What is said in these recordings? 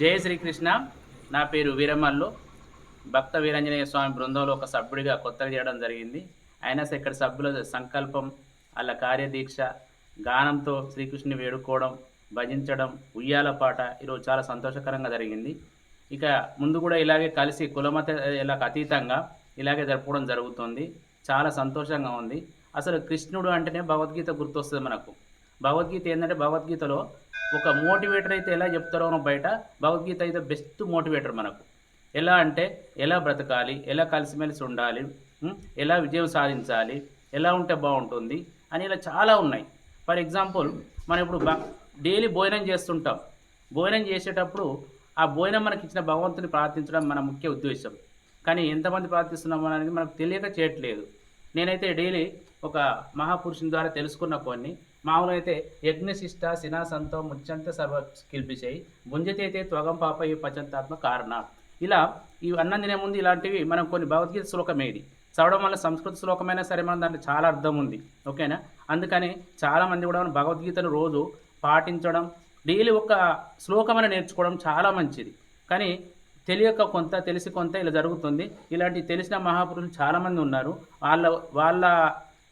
జయ శ్రీకృష్ణ. నా పేరు వీరమల్లు. భక్త వీరంజనేయ స్వామి బృందంలో ఒక సభ్యుడిగా కొత్తగా చేయడం జరిగింది. అయినా సరే ఇక్కడ సభ్యుల సంకల్పం వాళ్ళ కార్యదీక్ష గానంతో శ్రీకృష్ణుని వేడుకోవడం భజించడం ఉయ్యాల పాట ఈరోజు చాలా సంతోషకరంగా జరిగింది. ఇక ముందు కూడా ఇలాగే కలిసి కులమత ఇలా అతీతంగా ఇలాగే జరుపుకోవడం జరుగుతుంది. చాలా సంతోషంగా ఉంది. అసలు కృష్ణుడు అంటేనే భగవద్గీత గుర్తొస్తుంది మనకు. భగవద్గీత ఏంటంటే భగవద్గీతలో ఒక మోటివేటర్ అయితే ఎలా చెప్తారో బయట భగవద్గీత అయితే బెస్ట్ మోటివేటర్ మనకు. ఎలా అంటే ఎలా బ్రతకాలి ఎలా కలిసిమెలిసి ఉండాలి ఎలా విజయం సాధించాలి ఎలా ఉంటే బాగుంటుంది అని ఇలా చాలా ఉన్నాయి. ఫర్ ఎగ్జాంపుల్ మనం ఇప్పుడు డైలీ భోజనం చేస్తుంటాం. భోజనం చేసేటప్పుడు ఆ భోజనం మనకి ఇచ్చిన భగవంతుని ప్రార్థించడం మన ముఖ్య ఉద్దేశం. కానీ ఎంతమంది ప్రార్థిస్తున్నాం అనేది మనకు తెలియక చేయట్లేదు. నేనైతే డైలీ ఒక మహాపురుషుని ద్వారా తెలుసుకున్న కొన్ని. మామూలుగా అయితే యజ్ఞశిష్ట సినాసంతో ముచ్చంత సర్వ కిల్పిచేయి గుంజతైతే త్వగం పాప ఈ పచంతాత్మ కారణ ఇలా ఈ అన్నం తినే ముందు ఇలాంటివి మనం కొన్ని భగవద్గీత శ్లోకమే ఇది. చదవడం వల్ల సంస్కృత శ్లోకమైనా సరే మనం దాంట్లో చాలా అర్థం ఉంది. ఓకేనా? అందుకని చాలామంది కూడా భగవద్గీతను రోజు పాటించడం డైలీ ఒక శ్లోకమైన నేర్చుకోవడం చాలా మంచిది. కానీ తెలియక కొంత తెలిసి కొంత ఇలా జరుగుతుంది. ఇలాంటి తెలిసిన మహాపురుషులు చాలామంది ఉన్నారు. వాళ్ళ వాళ్ళ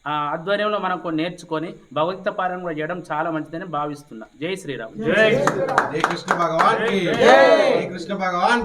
ఆధ్వర్యంలో మనం కొన్ని నేర్చుకొని భగవద్గీత పారాయణ కూడా చేయడం చాలా మంచిదని భావిస్తున్నా. జై శ్రీరామ్. జై కృష్ణ భగవాన్ కృష్ణ భగవాన్